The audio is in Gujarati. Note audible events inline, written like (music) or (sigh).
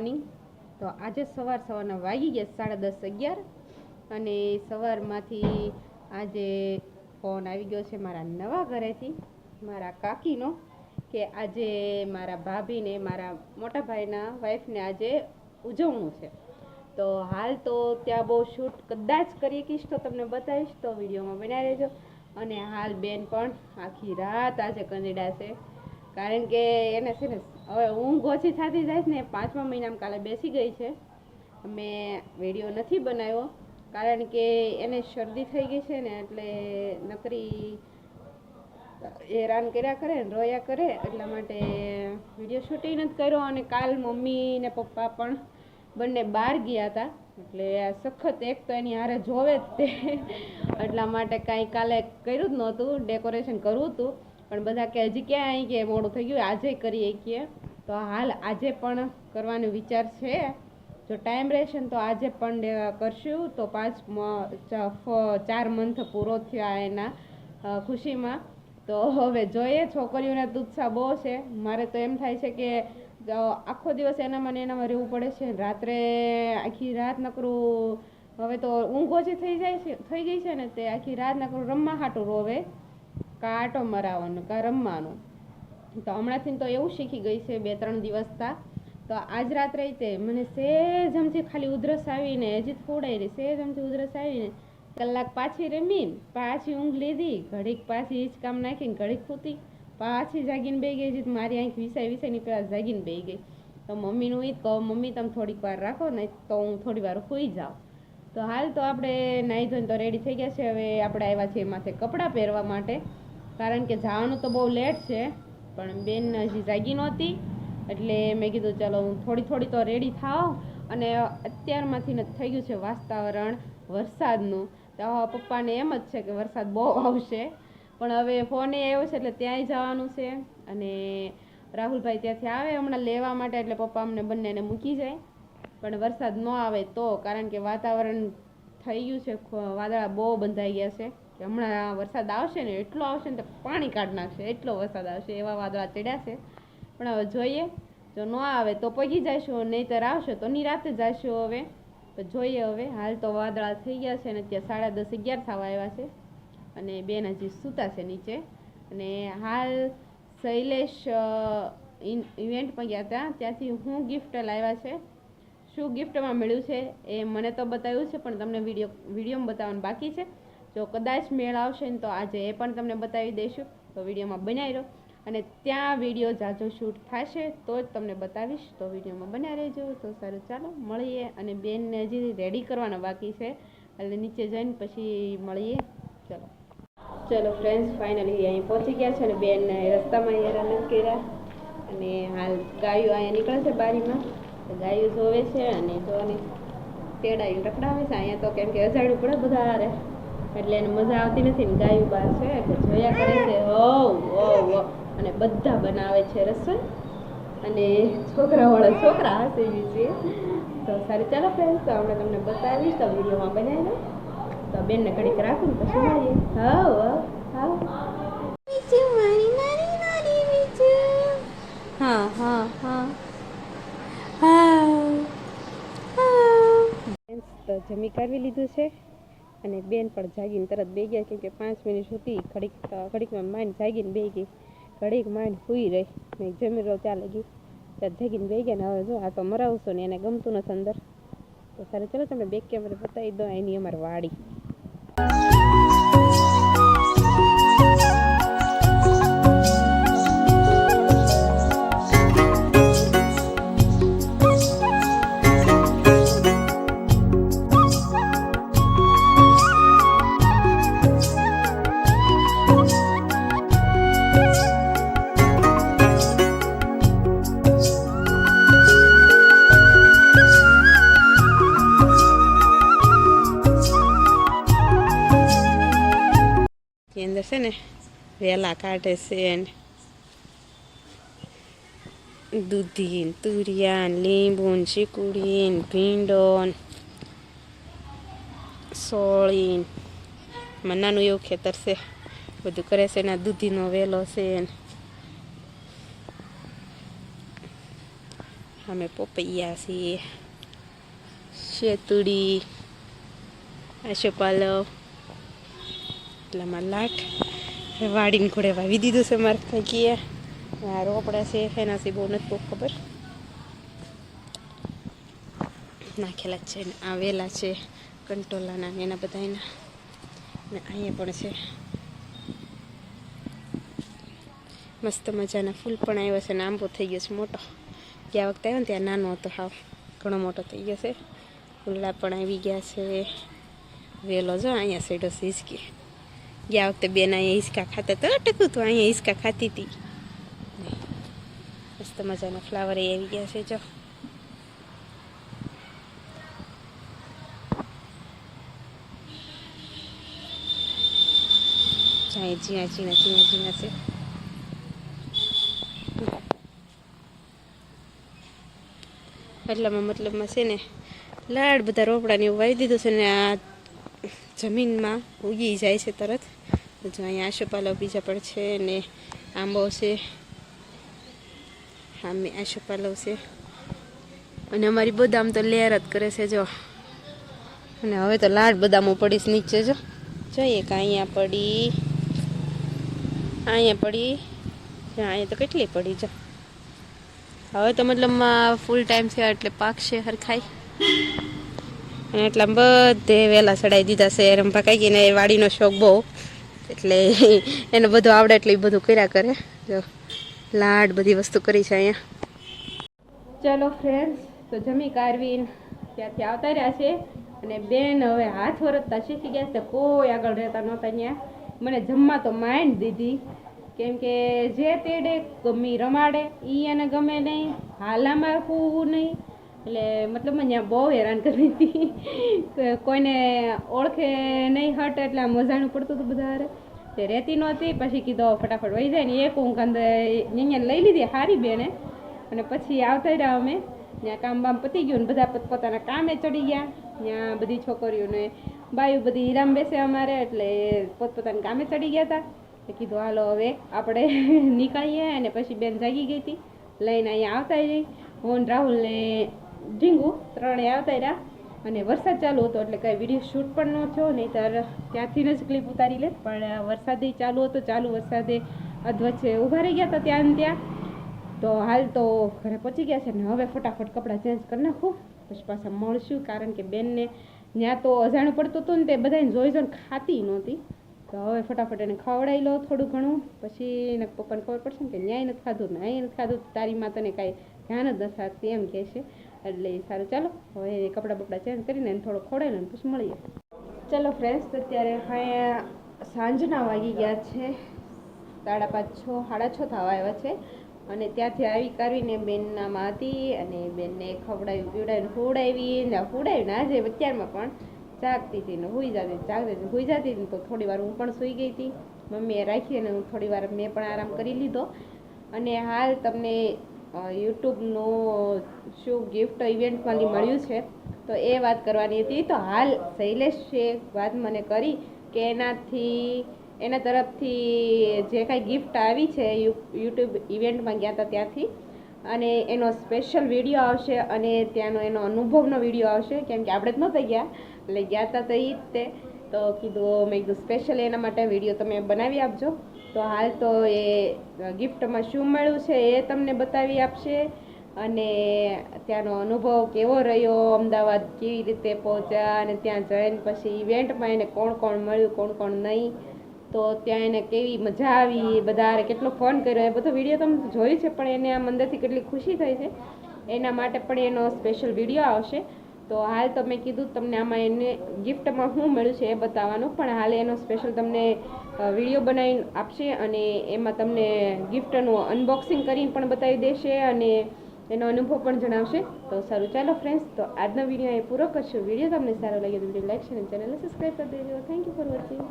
મોર્નિંગ તો આજે સવાર સવારના વાગી ગયા સાડા દસ અગિયાર. અને સવારમાંથી આજે ફોન આવી ગયો છે મારા નવા ઘરેથી, મારા કાકીનો, કે આજે મારા ભાભીને, મારા મોટા ભાઈના વાઈફને આજે ઉજવણું છે. તો હાલ તો ત્યાં બહુ શૂટ કદાચ કરી શકીશ તો તમને બતાવીશ, તો વિડીયોમાં બનાવી રહેજો અને હાલ બેન પણ આખી રાત આજે કંદીડા છે. કારણ કે એને છે ને, હવે ઊંઘ ઓછી થતી જાય છે ને, પાંચમા મહિનામાં કાલે બેસી ગઈ છે. મેં વીડિયો નથી બનાવ્યો, કારણ કે એને શરદી થઈ ગઈ છે ને, એટલે નકરી હેરાન કર્યા કરે ને, રોયા કરે, એટલા માટે વીડિયો શૂટિંગ નથી કર્યો અને કાલ મમ્મી ને પપ્પા પણ બંને બહાર ગયા હતા. એટલે સખત એક તો એની હારે જોવે જ તે. એટલા માટે કાંઈ કાલે કર્યું જ નહોતું ડેકોરેશન કરવું હતું. પણ બધા કે હજી ક્યાં અહીં કે મોડું થઈ ગયું? આજે કરીએ કે. તો હાલ આજે પણ કરવાનો વિચાર છે. જો ટાઈમ રહેશે ને તો આજે પણ કરશું. તો પાંચ ચાર મંથ પૂરો થયા એના ખુશીમાં. તો હવે જોઈએ, છોકરીઓને તો ઉત્સાહ બહુ છે. મારે તો એમ થાય છે કે આખો દિવસ એનામાં ને એનામાં રહેવું પડે છે. રાત્રે આખી રાત નકરું, હવે તો ઊંઘ ઓછી થઈ જાય છે, થઈ ગઈ છે ને, તે આખી રાત નકરું રમવા હાટું રોવે. કા આટો મરાવવાનું કાં રમવાનું. તો હમણાંથી તો એવું શીખી ગઈ છે બે ત્રણ દિવસતા તો આજ રાત્રે તે મને સહેજ અમથી ખાલી ઉધરસ આવીને, હજી થોડાઈ રહી સહેજ અમથી ઉધરસ આવીને કલાક પાછી રમીને, પાછી ઊંઘ લીધી, ઘડીક પાછી હિંચકામ નાખીને, ઘડીક ખૂતી પાછી જાગીને બે ગઈ, હજી તો મારી આંખ વિસાઈ વિસાઈની પહેલાં જાગીને બે ગઈ. તો મમ્મીનું ઈ કહો, મમ્મી, તમે થોડીક વાર રાખો ને તો હું થોડી વાર સૂઈ જાઉં. તો હાલ તો આપણે નાહી ધોઈને તો રેડી થઈ ગયા છે. હવે આપણે આવ્યા છીએ માથે કપડાં પહેરવા માટે. કારણ કે જવાનું તો બહુ લેટ છે, પણ બેન હજી જાગી નહોતી. એટલે મેં કીધું, ચાલો, હું થોડી થોડી તો રેડી થાવ. અને અત્યારમાંથી ને થઈ ગયું છે વાતાવરણ, વરસાદનું. તો પપ્પાને એમ જ છે કે વરસાદ બહુ આવશે. પણ હવે ફોને આવ્યો છે, એટલે ત્યાંય જવાનું છે. અને રાહુલભાઈ ત્યાંથી આવે હમણાં લેવા માટે, એટલે પપ્પા અમને બંનેને મૂકી જાય. પણ વરસાદ ન આવે તો, કારણ કે વાતાવરણ થઈ ગયું છે વાદળા બહુ બંધાઈ ગયા છે. હમણાં વરસાદ આવશે ને એટલો આવશે ને તો પાણી કાઢી નાખશે, એટલો વરસાદ આવશે, એવા વાદળા ચડ્યા છે. પણ હવે જોઈએ, જો ન આવે તો પગી જઈશું નહીંતર આવશે તો નિરાતે જઈશું હવે. તો જોઈએ હવે, હાલ તો વાદળા થઈ ગયા છે ને ત્યાં સાડા દસ અગિયાર થવા આવ્યા છે અને બેન હજી સૂતા છે નીચે. અને હાલ શૈલેષ ઇવેન્ટમાં ગયા હતા, ત્યાંથી હું ગિફ્ટ લાવ્યા છે. શું ગિફ્ટમાં મળ્યું છે એ મને તો બતાવ્યું છે, પણ તમને વીડિયો, વિડીયોમાં બતાવવાનું બાકી છે. જો કદાચ મેળ આવશે ને તો આજે એ પણ તમને બતાવી દઈશું. તો વિડીયોમાં બનાવી રહો અને ત્યાં વીડિયો જાજો શૂટ થશે, તો જ તમને બતાવીશ. તો વિડીયોમાં બન્યા રહેજો. તો સારું, ચાલો મળીએ અને બેનને હજી રેડી કરવાના બાકી છે. એટલે નીચે જઈને પછી મળીએ. ચલો. ચલો ફ્રેન્ડ્સ ફાઇનલી અહીં પહોંચી ગયા છે અને બેન રસ્તામાં હેરાન કર્યા. અને હાલ ગાયો અહીંયા નીકળે છે બારીમાં. તો ગાયો જોવે છે અને જોવાની તેડાઈને રખડાવે છે. અહીંયા તો કેમ કે અજાડ્યું પડે બધા હારે. એટલે એને મજા આવતી નથી ને ગાયું બહાર છે, એટલે જોયા કરે છે હો હો હો અને બધા બનાવે છે રસોઈ. અને છોકરાવાળા છોકરા હશે બી છે. તો સારી, ચાલો ફ્રેન્ડ તો હમણાં તમને બતાવીશ તો વિડીયોમાં બનાવી તો બેનને ઘડીક રાખું પછી મળીએ. હાવ હાવ હા હા હા. તો જમી કરવી લીધું છે. અને બેન પણ જાગીને તરત બે ગયા કેમ કે પાંચ મિનિટ સુધી ઘડીક, ઘડીકમાં માંડ જાગીને બે ગઈ. ઘડીક માંડ સૂઈ રહી ને જમી રહ્યો ચાલે ગઈ ત્યાં જાગીને બે ગયા ને હવે જો આ તો મરાવશો ને એને ગમતું નથી અંદર. તો સારું, ચલો તમે બેક કેમેરા બતાવી દો એની અમારી વાડી. વેલા કાઢે છે ને દૂધી તુરિયા લીંબુ ચીકુડી ભીંડો સોળી નાનું એવું ખેતર છે. બધું કરે છે એના દૂધીનો વેલો છે અમે પોપૈયા છીએ. શેતુડી આશોપાલવ એટલામાં લાટ. વાડીને ઘોડે વાવી દીધું છે મારે થાકીએ આ રોપડા છે એનાથી બહુ નથી બહુ ખબર. નાખેલા છે ને, આ વેલા છે, કંટોલાના ને એના બધા એના ને અહીંયા પણ છે. મસ્ત મજાના ફૂલ પણ આવ્યા છે ને, આંબો થઈ ગયો છે મોટો. ગયા વખતે આવ્યો ને, ત્યાં નાનો હતો હાવ, ઘણો મોટો થઈ ગયો છે. ફૂલડા પણ આવી ગયા છે. વેલો જો, અહીંયા સાઈડો સીઝકી ગયા વખતે બેન અહીંયા હિસકા ખાતા તો અટકું તો અહીંયા હિસકા ખાતી હતી. મસ્ત મજાના ફ્લાવર એ આવી ગયા છે, જો. જાય ઝીણા ઝીણા ઝીણા ઝીણા છે. એટલામાં મતલબમાં છે ને, લાડ બધા રોપડાને એવું વાવી દીધું છે ને, આ જમીનમાં ઉગી જાય છે તરત. જો અહીંયા આશોપાલવ બીજા પણ છે અને આંબો છે. આમે આશોપાલવ છે. અને અમારી બદામ તો લેર જ કરે છે, જો. અને હવે તો લાડ બદામો પડીશ નીચે, જો. જોઈએ કે અહીંયા પડી. અહીંયા પડી. અહીંયા તો કેટલી પડી, જો. હવે તો મતલબમાં ફૂલ ટાઈમ છે, એટલે પાકશે હરખાઈ. અને એટલા બધે વહેલા ચડાવી દીધા છે. રંભા કાંઈ ને વાડીનો શોખ બહુ. એટલે (laughs) એને બધું આવડે એટલે એ બધું કર્યા કરે. જો, લાડ બધી વસ્તુ કરી છે અહીંયા. ચલો ફ્રેન્ડ્સ તો જમી કારવીન ત્યાંથી આવતા રહ્યા છે અને બેન હવે હાથ વરતતા શીખી ગયા છે, કોઈ આગળ રહેતા નહોતા ત્યાં મને જમવા તો માઇન્ડ દીધી. કેમ કે જે તેડે ગમી રમાડે એ એને ગમે નહીં, હાલામાં કૂવું નહીં. એટલે મતલબ ત્યાં બહુ હેરાન કરવી હતી. કોઈને ઓળખે નહીં હટ એટલે આમ મજાનું પડતું હતું બધા. તે રહેતી નહોતી, પછી કીધો ફટાફટ વહી જાય ને, એક ઊંઘ અંદર અહીંયા લઈ લીધી હારી બેને. અને પછી આવતા રહ્યા અમે. ત્યાં કામ બામ પતી ગયું ને બધા પોતપોતાના કામે ચડી ગયા. ત્યાં બધી છોકરીઓને બાયું બધી હીરામ બેસે અમારે, એટલે પોતપોતાના કામે ચડી ગયા હતા કીધું, હાલો હવે આપણે (laughs) નીકળીએ. અને પછી બેન જાગી ગઈ હતી. લઈને અહીંયા આવતા રહી. હું ને રાહુલ ને ઢીંગુ ત્રણે આવતા અને વરસાદ ચાલુ હતો એટલે કાંઈ વીડિયો શૂટ પણ ન થયો, નહીંતર ત્યાંથી જ ક્લિપ ઉતારી લે. પણ વરસાદે ચાલુ હતો, ચાલુ વરસાદે અધવચ્ચે ઊભા રહી ગયા હતા ત્યાં ત્યાં. તો હાલ તો ઘરે પહોંચી ગયા છે ને હવે ફટાફટ કપડાં ચેન્જ કરી નાખું. પછી પાછા મળશું, કારણ કે બેનને ત્યાં તો અજાણું પડતું હતું ને તે બધાને જોઈ જોઈને ખાતી નહોતી. તો હવે ફટાફટ એને ખવડાવી લો થોડું ઘણું. પછી એને પપ્પાને ખબર પડશે ને કે ન્યાય નથી ખાધું ને અહીં નથી ખાધું. તારી માતાને કાંઈ ધ્યાન જ નથી રાખતી એમ કહે છે. એટલે સારું. ચાલો, હવે કપડાં બપડા ચેન્જ કરીને એને થોડો ખવડાવી લો ને પછી મળીએ. ચલો ફ્રેન્ડ્સ અત્યારે અહીંયા સાંજના વાગી ગયા છે. સાડા પાંચ છ, સાડા છ થવા આવ્યા છે. અને ત્યાંથી આવી કરીને બેનનામાં હતી અને બેનને ખવડાવી, પીવડાવીને હુવડાવી ને હુવડાવીને આજે અત્યારમાં પણ જાગતી હતી ને હોઈ જતી જાગતી હતી હોઈ જતી હતી તો થોડી વાર હું પણ સૂઈ ગઈ હતી. મમ્મીએ રાખી અને હું થોડી વાર મેં પણ આરામ કરી લીધો. અને હાલ તમને યુટ્યુબનું શું ગિફ્ટ ઇવેન્ટમાં મળ્યું છે, તો એ વાત કરવાની હતી. તો હાલ શૈલેષ શૈલેષે વાત મને કરી કે એનાથી, એના તરફથી જે કાંઈ ગિફ્ટ આવી છે યુટ્યુબ ઇવેન્ટમાં ગયા હતા ત્યાંથી. અને એનો સ્પેશિયલ વીડિયો આવશે અને ત્યાંનો એનો અનુભવનો વીડિયો આવશે. કેમ કે આપણે જ નહોતા ગયા, એટલે ગયા હતા તો એ જ તે. તો કીધું, મેં કીધું સ્પેશિયલ એના માટે વીડિયો તમે બનાવી આપજો. તો હાલ તો એ ગિફ્ટમાં શું મળ્યું છે એ તમને બતાવી આપશે. અને ત્યાંનો અનુભવ કેવો રહ્યો, અમદાવાદ કેવી રીતે પહોંચ્યા, અને ત્યાં જઈને પછી ઇવેન્ટમાં એને કોણ કોણ મળ્યું, કોણ કોણ નહીં, તો ત્યાં એને કેવી મજા આવી બધા કેટલો ફોન કર્યો, એ બધો વીડિયો તમે જોયું છે, પણ એને આમ અંદરથી કેટલી ખુશી થઈ છે. એના માટે પણ એનો સ્પેશિયલ વીડિયો આવશે. તો હાલ તો મેં કીધું તમને આમાં એને ગિફ્ટમાં શું મળ્યું છે એ બતાવવાનું. પણ હાલ એનો સ્પેશિયલ તમને વીડિયો બનાવી આપશે અને એમાં તમને ગિફ્ટનું અનબોક્સિંગ કરીને પણ બતાવી દેશે અને એનો અનુભવ પણ જણાવશે. તો સારું, ચાલો ફ્રેન્ડ્સ તો આજનો વીડિયો એ પૂરો કરશું. વીડિયો તમને સારો લાગે તો વીડિયો લાઈક છે અને ચેનલને સબસ્ક્રાઈબ કરી દેજો. Thank you for watching